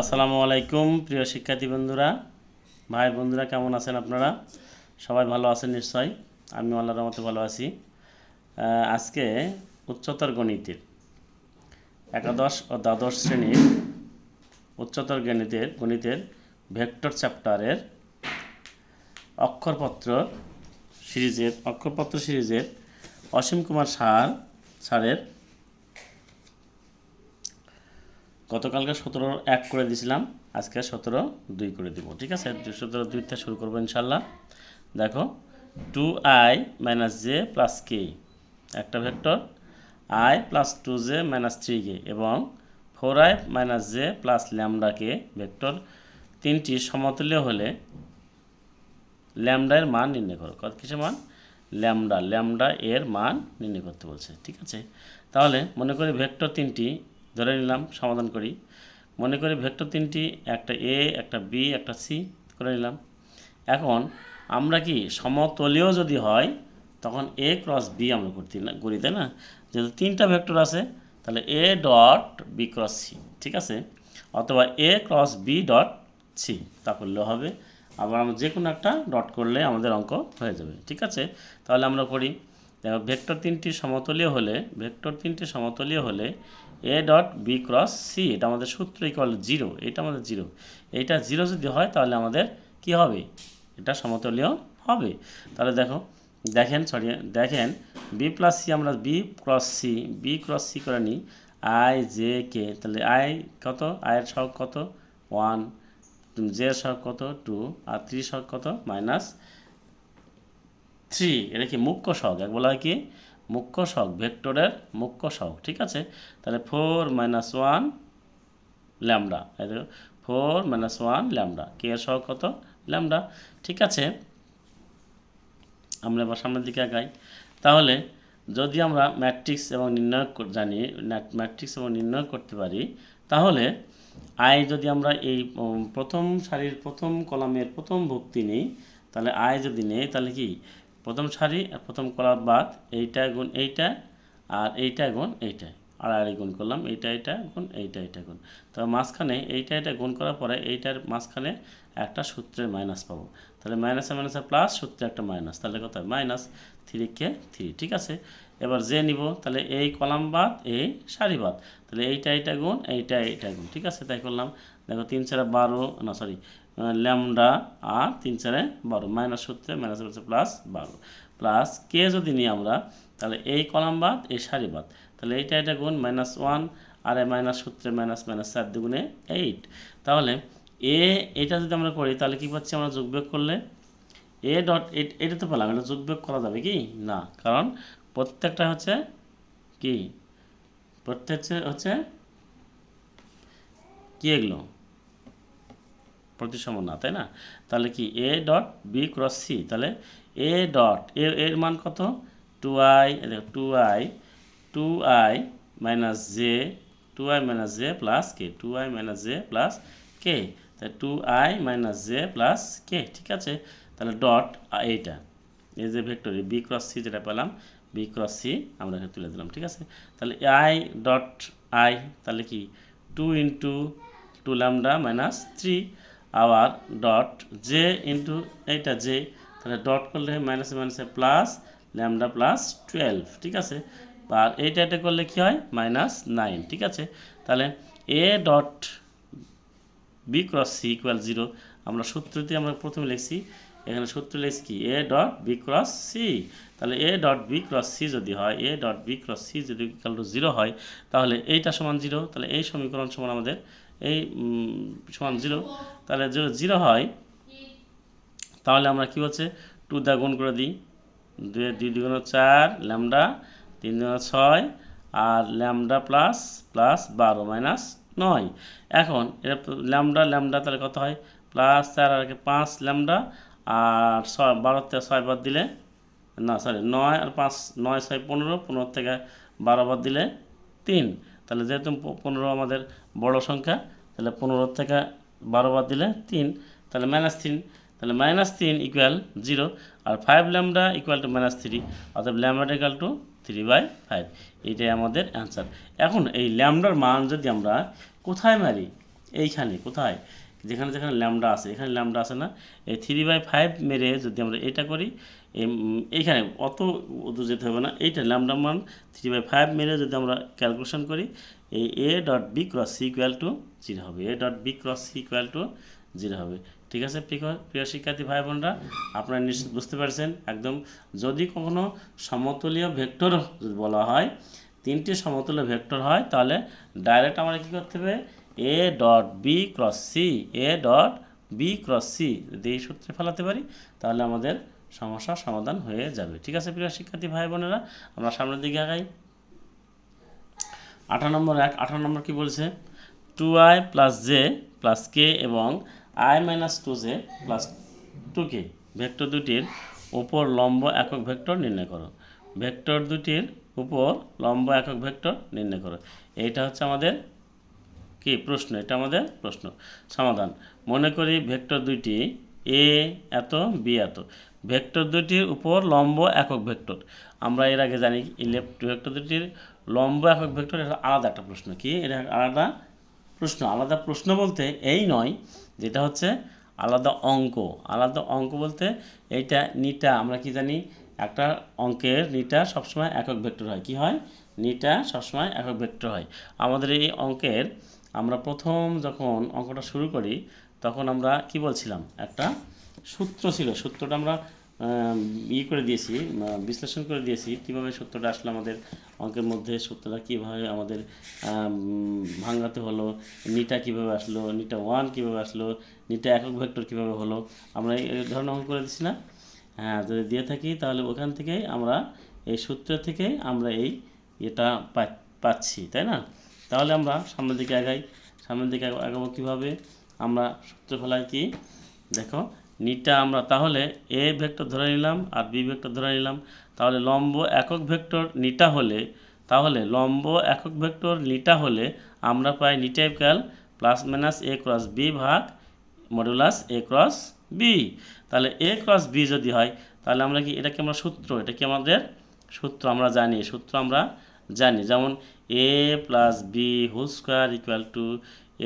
আসসালামু আলাইকুম, প্রিয় শিক্ষার্থী বন্ধুরা ভাই বন্ধুরা, কেমন আছেন আপনারা? সবাই ভালো আছেন নিশ্চয় আমি আল্লাহর রহমতে ভালো আছি। আজকে উচ্চতর গণিতের একাদশ ও দ্বাদশ শ্রেণির উচ্চতর গণিতের গণিতের ভেক্টর চ্যাপ্টারের অক্ষরপত্র সিরিজের অক্ষরপত্র সিরিজের অসীম কুমার সার, স্যারের গতকালকে সতেরো এক করে দিয়েছিলাম আজকে সতেরো দুই করে দিব, ঠিক আছে? সতেরো দুইটা শুরু করব ইনশাল্লাহ। দেখো two I minus J plus K একটা vector I plus two J minus three K এবং four I minus J plus lambda K vector তিনটি সমতুল্য হলে ল্যামডা এর মান নির্ণয় করো। কত কিসের মান? ল্যামডা ল্যামডা এর মান নির্ণয় করতে বলছে, ঠিক আছে? তাহলে মনে করি ভেক্টর তিনটি ধরে নিলাম, সমাধান করি। মনে করি ভেক্টর তিনটি, একটা এ একটা বি একটা সি করে নিলাম। এখন আমরা কি সমতলীয় যদি হয়, তখন এ ক্রস বি আমরা করতে না, করি, তাই না? যেহেতু তিনটা ভেক্টর আছে, তাহলে A dot B cross C ঠিক আছে? অথবা A cross B dot C তা করলেও হবে। আবার আমরা যে কোনো একটা ডট করলে আমাদের অঙ্ক হয়ে যাবে, ঠিক আছে? তাহলে আমরা করি, দেখো, ভেক্টর তিনটি সমতলীয় হলে, ভেক্টর তিনটি সমতলীয় হলে A dot B cross C এটা আমাদের সূত্র ইকুয়াল জিরো এটা আমাদের জিরো এইটা জিরো যদি হয়, তাহলে আমাদের কি হবে? এটা সমতলীয় হবে। তাহলে দেখো, দেখেন সরি দেখেন বি প্লাস সি আমরা B cross C B cross C করে নিই। আই জে কে তাহলে আই কত? আয়ের সহগ কত? ওয়ান জে সহগ কত? টু আর থ্রি সহগ কত? মাইনাস থ্রি এটা কি মুখ্য সহগ? এক বলা হয় কি? মুখ্য সহগ ভেক্টরের মুখ্য সহগ ঠিক আছে? তাহলে four minus one lambda four minus one lambda, K এর সহগ কত? ল্যামডা, ঠিক আছে? আমরা এবার সামনের দিকে আগাই। তাহলে যদি আমরা ম্যাট্রিক্স এবং নির্ণয় জানি ম্যাট্রিক্স এবং নির্ণয় করতে পারি, তাহলে আই যদি আমরা এই প্রথম সারির প্রথম কলামের প্রথম ভুক্তি নিই, তাহলে আই যদি নেই, তাহলে কি? প্রথম সারি আর প্রথম কলাম বাদ, এইটা গুণ এইটা আর এইটা গুণ এইটা। আর গুণ করলাম, এইটা এটা গুণ এইটা এটা গুণ। তো মাঝখানে এইটা এটা গুণ করার পরে এইটার মাঝখানে একটা সূত্রের মাইনাস পাবো। তাহলে মাইনাসে মাইনাসে প্লাস সূত্রে একটা মাইনাস তাহলে কত মাইনাস থ্রি কে থ্রি ঠিক আছে? এবার যে নিব, তাহলে এই কলাম বাদ, এই সারি বাদ। তাহলে এইটা এইটা গুণ, এইটা এইটা গুণ, ঠিক আছে? তাই করলাম। দেখো তিন চারে বারো, না সরি ল্যামডা আর তিন চারে বারো, মাইনাস সূত্রে মাইনাস হচ্ছে প্লাস বারো। প্লাস কে যদি নিই আমরা, তাহলে এই কলাম বাদ, এই সারি বাদ। তাহলে এইটা এটা গুণ মাইনাস ওয়ান, আর এ মাইনাস সূত্রে মাইনাস মাইনাস চার দুগুণে এইট। তাহলে এ, এটা যদি আমরা করি, তাহলে কী পাচ্ছি আমরা যোগবিয়োগ করলে? এ ডট এটা তো পেলাম, এটা যোগবিয়োগ করা যাবে কি? না, কারণ প্রত্যেকটা হচ্ছে কি? প্রত্যেক হচ্ছে- কি এগুলো? প্রতিসম না, তাই না? তাহলে কি A dot B cross C তাহলে এ ডট এ এর মান কত? টু আই দেখো two I two I minus J two I minus J plus K two I minus J plus K তাহলে two I minus J plus K ঠিক আছে? তাহলে dot এইটা, এই যে ভেক্টর বি ক্রস সি যেটা পেলাম বি ক্রস সি আমরা এখানে তুলে দিলাম, ঠিক আছে? তাহলে আই ডট আই তাহলে কি? Two into two lambda minus three আবার ডট জে ইন্টু এইটা জে তাহলে ডট করলে মাইনাসে মাইনাসে প্লাস ল্যামডা প্লাস টুয়েলভ ঠিক আছে? আর এইটা এটা করলে কি হয়? মাইনাস নাইন ঠিক আছে? তাহলে A dot B cross C equal zero আমরা সূত্রটি আমরা প্রথমে লিখছি, এখানে সূত্র লিখছি কি? A dot B cross C তাহলে A dot B cross C যদি হয় A dot B cross C যদি ইকুয়াল টু জিরো হয়, তাহলে এইটা সমান জিরো তাহলে এই সমীকরণ সমান আমাদের এই সমান জিরো তাহলে যদি জিরো হয়, তাহলে আমরা কি হচ্ছে? টু দা গুণ করে দিই, দুই দুই দুগুণ চার ল্যামডা তিন দুগুণ ছয়, আর ল্যামডা প্লাস প্লাস বারো মাইনাস নয়। এখন, এটা ল্যামডা ল্যামডা তাহলে কত হয়? প্লাস চার আর পাঁচ ল্যামডা আর ছয়, বারো থেকে ছয় বাদ দিলে, না সরি নয় আর পাঁচ, নয়, ছয়, পনেরো পনেরো থেকে বারো বাদ দিলে তিন। তাহলে যেহেতু পনেরো আমাদের বড় সংখ্যা তাহলে পনেরো থেকে বারো বাদ দিলে তিন, তাহলে মাইনাস তিন, তাহলে মাইনাস তিন equal zero R five lambda equal to minus three অর্থাৎ lambda equal to three by five এইটাই আমাদের অ্যান্সার এখন এই ল্যামডার মান যদি আমরা কোথায় মারি? এইখানে, কোথায়? যেখানে যেখানে ল্যামডা আছে, এখানে ল্যামডা আছে না, এই থ্রি বাই ফাইভ মেরে যদি আমরা এটা করি এইখানে অত যেতে হবে না, এইটা ল্যামডা মান থ্রি বাই ফাইভ মেরে যদি আমরা ক্যালকুলেশন করি, এই A dot B cross C equal to zero হবে A dot B cross C equal to zero হবে। ঠিক আছে, প্রিয় প্রিয় শিক্ষার্থী ভাই বোনরা, আপনারা নিশ্চিত বুঝতে পারছেন, একদম যদি কখনো সমতলীয় ভেক্টর যদি বলা হয়, তিনটি সমতুল্য ভেক্টর হয়, তাহলে ডাইরেক্ট আমরা কী করতে হবে A dot B cross C A dot B cross C যদি এই সূত্রে ফেলাতে পারি, তাহলে আমাদের সমস্যার সমাধান হয়ে যাবে। ঠিক আছে প্রিয় শিক্ষার্থী ভাই বোনেরা, আমরা সামনের দিকে আগাই। আঠারো নম্বর এক, আঠারো নম্বর কি বলছে? Two I plus J plus K এবং I minus two J plus two K vector দুটির উপর লম্ব একক ভেক্টর নির্ণয় করো। ভেক্টর দুটির উপর লম্ব একক ভেক্টর নির্ণয় করো। এইটা হচ্ছে আমাদের কি প্রশ্ন? এটা আমাদের প্রশ্ন। সমাধান। মনে করি ভেক্টর দুইটি, এ এত, বি এত। ভেক্টর দুটির উপর লম্ব একক ভেক্টর। আমরা এর আগে জানি লেফট ভেক্টর দুটির লম্ব একক ভেক্টর, এটা আলাদা একটা প্রশ্ন। কি? এটা আলাদা প্রশ্ন। আলাদা প্রশ্ন বলতে এই নয়, যেটা হচ্ছে আলাদা অঙ্ক। আলাদা অঙ্ক বলতে এইটা নিটা, আমরা কি জানি, একটা অঙ্কের নিটা সবসময় একক ভেক্টর হয়। কি হয়? নিটা সবসময় একক ভেক্টর হয়। আমাদের এই অঙ্কের আমরা প্রথম যখন অঙ্কটা শুরু করি তখন আমরা কি বলছিলাম? একটা সূত্র ছিল। সূত্রটা আমরা ই করে দিয়েছি বিশ্লেষণ করে দিয়েছি কীভাবে সূত্রটা আসলে আমাদের অঙ্কের মধ্যে সূত্রটা কীভাবে আমাদের আম, ভাঙাতে হলো নিটা কীভাবে আসলো নিটা ওয়ান কীভাবে আসলো নিটা একক ভেক্টর কীভাবে হলো আমরা এই ধরনের অঙ্ক করে দিচ্ছি না? হ্যাঁ যদি দিয়ে থাকি তাহলে ওখান থেকেই আমরা এই সূত্র থেকে আমরা এই এটা পাচ্ছি তাই না? তাহলে আমরা সামনের দিকে আগাই। সামনের দিকে আগা- আগাবো কীভাবে? আমরা সূত্র ফেলাই কি? দেখো, নিটা আমরা তাহলে এ ভেক্টর ধরে নিলাম আর বি ভেক্টর ধরে নিলাম। তাহলে লম্ব একক ভেক্টর নিটা হলে, তাহলে লম্ব একক ভেক্টর নিটা হলে আমরা পাই নিটা equal plus minus A cross B ভাগ মডুলাস এ ক্রস বি। তাহলে এ ক্রস বি যদি হয়, তাহলে আমরা কি, এটা কি আমরা সূত্র? এটা কি আমাদের সূত্র? আমরা জানি, সূত্র আমরা জানি, যেমন A plus B whole square equal to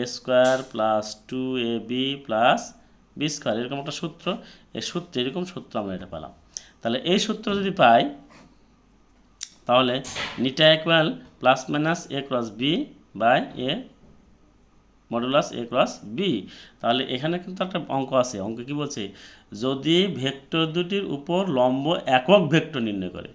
A square plus two A B plus B square এরকম একটা সূত্র। এই সূত্র এরকম সূত্র আমরা এটা পেলাম। তাহলে এই সূত্র যদি পাই, তাহলে নিটা equal plus minus A cross B by A modulus A cross B তাহলে এখানে কিন্তু একটা অঙ্ক আছে। অঙ্ক কি বলছে? যদি ভেক্টর দুটির উপর লম্ব একক ভেক্টর নির্ণয় করে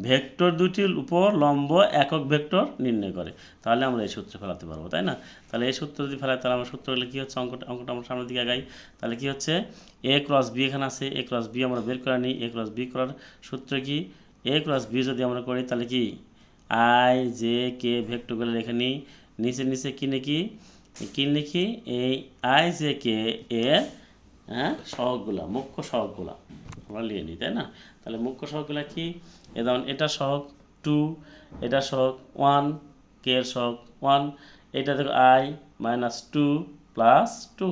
ভেক্টর দুটির উপর লম্ব একক ভেক্টর নির্ণয় করে। তাহলে আমরা এই সূত্র ফেলাতে পারব, তাই না? তাহলে এই সূত্র যদি ফেলাই তাহলে আমরা সূত্র হলে কী হচ্ছে? অঙ্কটা অঙ্কটা আমরা সামনের দিকে আগাই। তাহলে কী হচ্ছে? এ ক্রস বি এখানে আছে। এ ক্রস বি আমরা বের করে নিই। এ ক্রস বি করার সূত্র কি? এ ক্রস বি যদি আমরা করি, তাহলে কি? আই জে কে ভেক্টরগুলো রেখে নিই। নিচে নিচে কি নাকি কি লিখি? এই আই জে কে এর হ্যাঁ সহগগুলা, মুখ্য সহগগুলা। আমরা লিখে নিই তাই না? তাহলে মুখ্য সহগগুলা কি? এ যেমন এটা সহগ টু এটা সহগ ওয়ান কে এর সহগ ওয়ান এটা দেখো I minus two plus two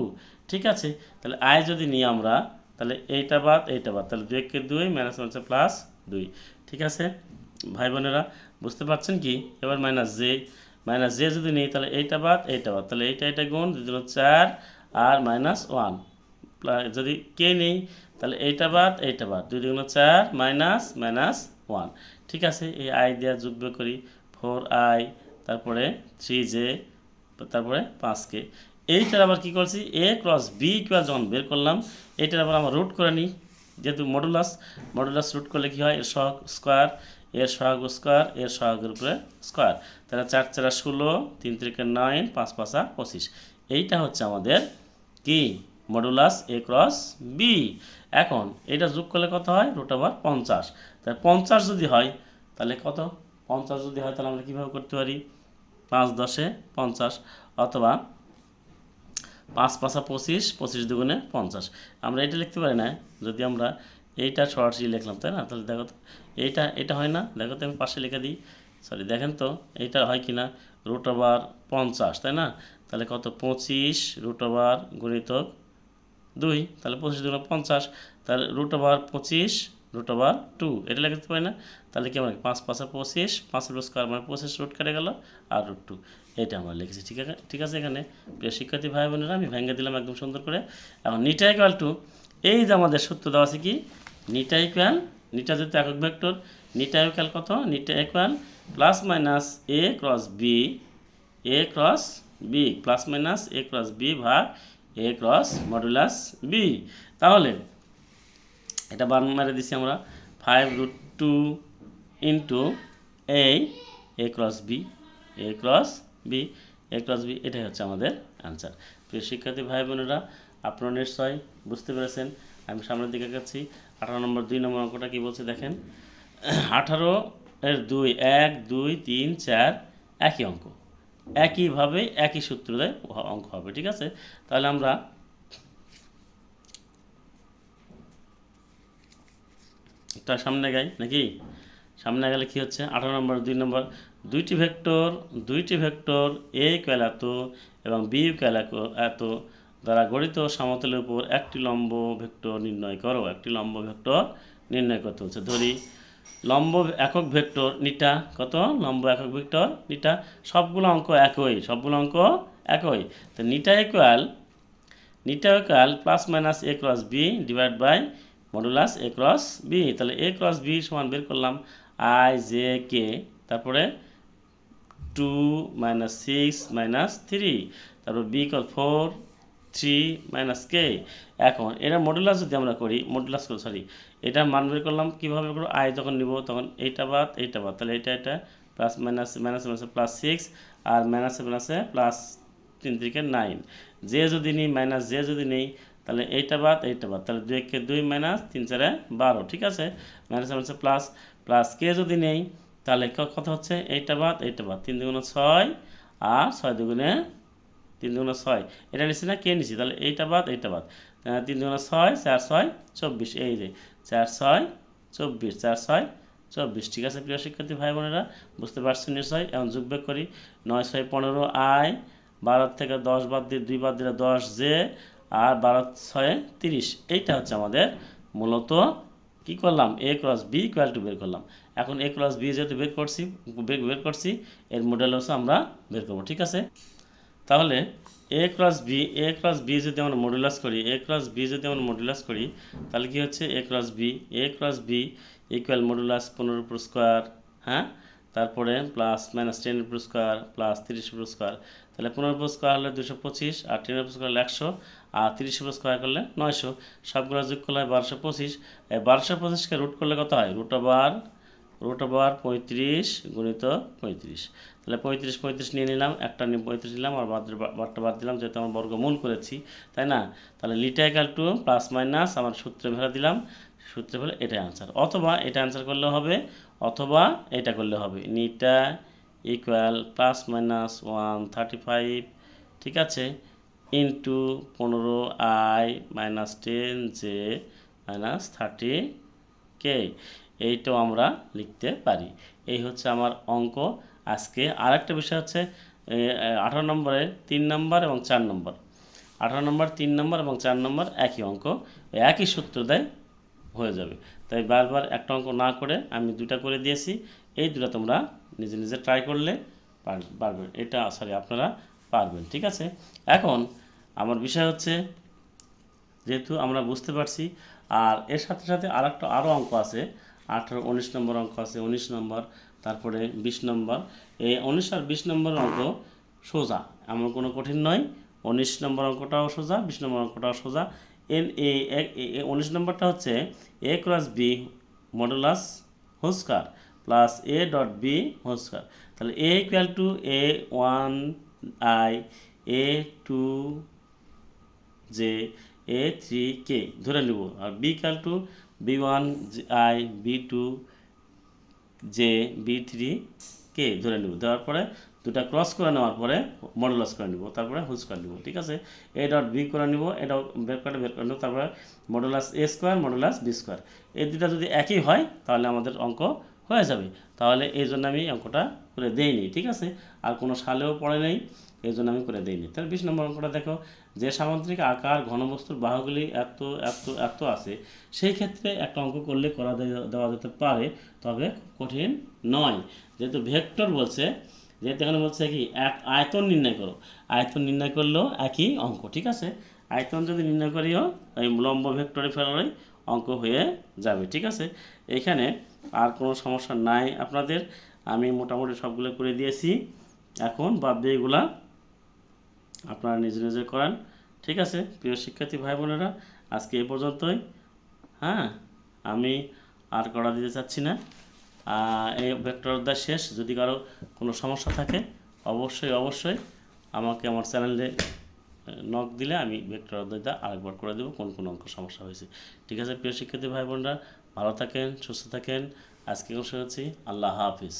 ঠিক আছে? তাহলে আই যদি নিই আমরা, তাহলে এইটা বাদ এইটা বাদ, তাহলে দুই কে দুই মাইনাস হচ্ছে প্লাস দুই, ঠিক আছে? ভাই বোনেরা, বুঝতে পারছেন কি? এবার মাইনাস জে মাইনাস জে যদি নেই, তাহলে এইটা বাদ এইটা বাদ, তাহলে এইটা এটা গুণ, দুই চার, আর মাইনাস ওয়ান যদি কে নেই তাহলে এইটা বাদ এইটা বাদ। দুই দুগুণ চার, মাইনাস মাইনাস ওয়ান। ঠিক আছে, এই আই দেওয়া যোগ্য করি ফোর আই, তারপরে থ্রি জে, তারপরে পাঁচ কে। এইটার আবার কী করছি? এ ক্রস বি ইকুয়াল যখন বের করলাম, এইটার আবার আমরা রুট করে নিই। যেহেতু মডুলাস মডুলাস রুট করলে কী হয়? এর সহগ স্কোয়ার এর সহগ স্কোয়ার এর সহগের উপরে স্কোয়ার তাহলে চার চারা ষোলো, তিন তিরিকে নাইন পাঁচ পাঁচা পঁচিশ। এইটা হচ্ছে আমাদের কি? মডুলাস এ ক্রস বি এখন এটা যোগ করলে কত হয়? রুট ওভার পঞ্চাশ। তাহলে পঞ্চাশ যদি হয়, তাহলে কত? পঞ্চাশ যদি হয়, তাহলে আমরা কীভাবে করতে পারি? পাঁচ দশে পঞ্চাশ অথবা পাঁচ পাঁচা পঁচিশ পঁচিশ দুগুণে পঞ্চাশ। আমরা এটা লিখতে পারি না। যদি আমরা এইটা সরাসরি লিখলাম, তাই না? তাহলে দেখো তো, এইটা, এটা হয় না? দেখো তো আমি পাশে লিখে দিই। সরি দেখেন তো, এইটা হয় কি না? রুট ওভার পঞ্চাশ, তাই না? তাহলে কত? পঁচিশ রুট ওভার গণিতক দুই, তাহলে পঁচিশ দুগুণে পঞ্চাশ, তাহলে রুট ওভার পঁচিশ রুট ওভার টু এটা লিখতে পারি না? তাহলে কি আমরা পাঁচ পাঁচে পঁচিশ, পাঁচ রুট স্কোয়ার মানে পঁচিশ রুট কেটে গেল, আর রুট টু এটা আমরা লিখেছি, ঠিক আছে? ঠিক আছে এখানে? প্রিয় শিক্ষার্থী ভাই, বোনেরা, আমি ভেঙে দিলাম একদম সুন্দর করে। এখন নিটা ইকুয়াল টু এই যে আমাদের সূত্র দেওয়া আছে কি? নিটা ইকুয়াল নিটা যেহেতু একক ভেক্টর, নিটা ইকুয়াল কত? নিটা equal plus minus A cross B A cross B plus minus A cross B ভাগ এ ক্রস মডুলাস বি তাহলে এটা বান মেরে দিছি আমরা। Five root two into A A cross B A cross B A cross B এটাই হচ্ছে আমাদের answer প্রিয় শিক্ষার্থী, ভাই, বোনেরা, আপনারা নিশ্চয় বুঝতে পেরেছেন। আমি সামনের দিকে গেছি আঠারো নম্বর, দুই নম্বর অঙ্কটা কি বলছে দেখেন? আঠারো এর দুই, এক, দুই, তিন, চার, একই অঙ্ক। একইভাবে একই সূত্র দেয় অঙ্ক হবে, ঠিক আছে? তাহলে আমরা একটা সামনে গাই, নাকি? সামনে গেলে কি হচ্ছে? আঠারো নম্বর, দুই নম্বর। দুইটি ভেক্টর দুইটি ভেক্টর এ ইকুয়াল এত এবং বি ইকুয়াল এত দ্বারা গঠিত সমতলের উপর একটি লম্ব ভেক্টর নির্ণয় করো। একটি লম্ব ভেক্টর নির্ণয় করতে হচ্ছে। ধরি লম্ব একক ভেক্টর নিটা কত? লম্ব একক ভেক্টর নিটা। সবগুলো অঙ্ক একই, সবগুলো অঙ্ক একই। তো নিটা equal নিটা equal plus minus A cross B divide by modulus A cross B তাহলে এ ক্রস বি সমান বের করলাম আই জে কে তারপরে two minus six minus three তারপর বি কল ফোর থ্রি মাইনাস কে। এখন এটা মডুলাস যদি আমরা করি, মডুলাস করি সরি এটা মান বের করলাম, কীভাবে করব? আই যখন নিব, তখন এইটা বাদ এইটা বাদ। তাহলে এটা এটা প্লাস মাইনাস মাইনাস মাইনাসে প্লাস সিক্স আর মাইনাসে মাইনাসে প্লাস তিন থেকে নাইন যে যদি নিই মাইনাস যে যদি নেই, তাহলে এইটা বাদ এইটা বাদ। তাহলে দুই একে দুই মাইনাস তিন চারে বারো, ঠিক আছে? মাইনাস মাইনাসে প্লাস প্লাস কে যদি নেই, তাহলে ক- কত হচ্ছে? এইটা বাদ এইটা বাদ। তিন দুগুণে ছয়, আর ছয় দুগুণে তিন দুগুণে ছয়। এটা নিচ্ছি না কে নিচ্ছি তাহলে এইটা বাদ এইটা বাদ। তিন দুগুণে ছয়, চার ছয়, চব্বিশ। এই যে, চার ছয়, চব্বিশ, চার ছয়, চব্বিশ। ঠিক আছে, প্রিয় শিক্ষার্থী ভাই বোনেরা, বুঝতে পারছেন নিশ্চয় এখন যোগ বিয়োগ করি। নয়, ছয়, পনেরো, আয়। বারো থেকে দশ বাদ দিয়ে দুই বাদ দিলে দশ জে আর বারো, ছয়ে, তিরিশ। এইটা হচ্ছে আমাদের মূলত কি করলাম? A cross B equal to বের করলাম। এখন এ ক্রস বি যেহেতু বের করছি বের করছি, এর মডেল হচ্ছে আমরা বের করব। ঠিক আছে? তাহলে A cross B A cross B যদি আমরা মডুলাস করি এ ক্রস বি যদি আমরা মডুলাস করি, তাহলে কি হচ্ছে? A cross B A cross B equal modulus পনেরো উপর স্কোয়ার হ্যাঁ? তারপরে প্লাস মাইনাস টেন উপর স্কোয়ার প্লাস তিরিশ উপর স্কোয়ার তাহলে পনেরো উপর স্কোয়ার হলে দুশো পঁচিশ আর টেন উপর স্কোয়ার হলে একশো, আর তিরিশ উপর স্কোয়ার করলে নয়শো। সবগুলো যোগ করলে হয় বারোশো পঁচিশ। বারোশো পঁচিশকে রুট করলে কত হয়? রুট ওভার রুট ওভার পঁয়ত্রিশ গুণিত পঁয়ত্রিশ। তাহলে পঁয়ত্রিশ পঁয়ত্রিশ নিয়ে নিলাম, একটা নিয়ে পঁয়ত্রিশ নিলাম আর বাদ বারটা বাদ দিলাম, যেহেতু আমার বর্গমূল করেছি, তাই না? তাহলে লিটা ইকাল টু প্লাস মাইনাস আমার সূত্রে ভেড়া দিলাম, সূত্রে ফেলে এটাই আনসার অথবা এটা আনসার করলে হবে, অথবা এটা করলে হবে। নিটা equal plus minus one thirty five, ঠিক আছে? ইন্টু পনেরো I minus ten J minus thirty K. এইটাও আমরা লিখতে পারি। এই হচ্ছে আমার অঙ্ক। আজকে আরেকটা বিষয় হচ্ছে আঠারো নম্বরের তিন নম্বর এবং চার নম্বর। আঠারো নম্বর, তিন নম্বর এবং চার নম্বর একই অঙ্ক একই সূত্র দেয়, হয়ে যাবে। তাই বারবার একটা অঙ্ক না করে আমি দুটা করে দিয়েছি। এই দুটো তোমরা নিজে নিজে ট্রাই করলে পার- পারবেন এটা সরি আপনারা পারবেন, ঠিক আছে? এখন আমার বিষয় হচ্ছে, যেহেতু আমরা বুঝতে পারছি, আর এর সাথে সাথে আর একটা আরও অঙ্ক আছে। আঠারো, উনিশ নম্বর অঙ্ক আছে, উনিশ নম্বর, তারপরে বিশ নম্বর। এই উনিশ আর বিশ নম্বর অঙ্ক সোজা। এমন কোনো কঠিন নয়। উনিশ নম্বর অঙ্কটাও সোজা, বিশ নম্বর অঙ্কটাও সোজা। এন এ এক উনিশ নম্বরটা হচ্ছে A cross B modulus whole square plus A dot B whole square. তাহলে A equal to A one I, A two J, A three K. ধরে নেব। আর B equal two B one I, B two, J, B three, K ধরে নেব। দেওয়ার পরে দুটা cross করে নেওয়ার পরে মডুলাস করে নেব, তারপরে হুজ করে নেব, ঠিক আছে? এ ডট বি করে নেব ডট বের করে বের করে নেব, তারপরে modulus A square, modulus B square. এই দুটা যদি একই হয়, তাহলে আমাদের অঙ্ক হয়ে যাবে। তাহলে এই জন্য আমি অঙ্কটা করে দেইনি, ঠিক আছে? আর কোনো সালেও পড়ে নেই, এই জন্য আমি করে দিইনি। তাহলে বিশ নম্বর অঙ্কটা দেখো, যে সামুদ্রিক আকার ঘনবস্তুর বাহুগুলি এত এত এত আছে, সেই ক্ষেত্রে একটা অঙ্ক করলে করা দেওয়া যেতে পারে, তবে কঠিন নয়। যেহেতু ভেক্টর বলছে, যেহেতু এখানে বলছে কি, এক আয়তন নির্ণয় করো। আয়তন নির্ণয় করলেও একই অঙ্ক, ঠিক আছে? আয়তন যদি নির্ণয় করিও এই লম্ব ভেক্টরে ফেলারই অঙ্ক হয়ে যাবে, ঠিক আছে? এখানে আর কোনো সমস্যা নাই আপনাদের। আমি মোটামুটি সবগুলো করে দিয়েছি। এখন বাদ দিয়ে এগুলা আপনারা নিজে নিজে করান। ঠিক আছে, প্রিয় শিক্ষার্থী ভাই বোনেরা, আজকে এ পর্যন্তই। হ্যাঁ আমি আর করা দিতে চাচ্ছি না। এই ভেক্টর অধ্যায় শেষ। যদি কারও কোনো সমস্যা থাকে, অবশ্যই অবশ্যই আমাকে আমার চ্যানেলে নক দিলে আমি ভেক্টর অধ্যায়টা আরেকবার করে দেবো কোন কোন অঙ্ক সমস্যা হয়েছে। ঠিক আছে, প্রিয় শিক্ষার্থী ভাই বোনরা ভালো থাকেন সুস্থ থাকেন। আজকে অবশ্যই হচ্ছি আল্লাহ হাফিজ।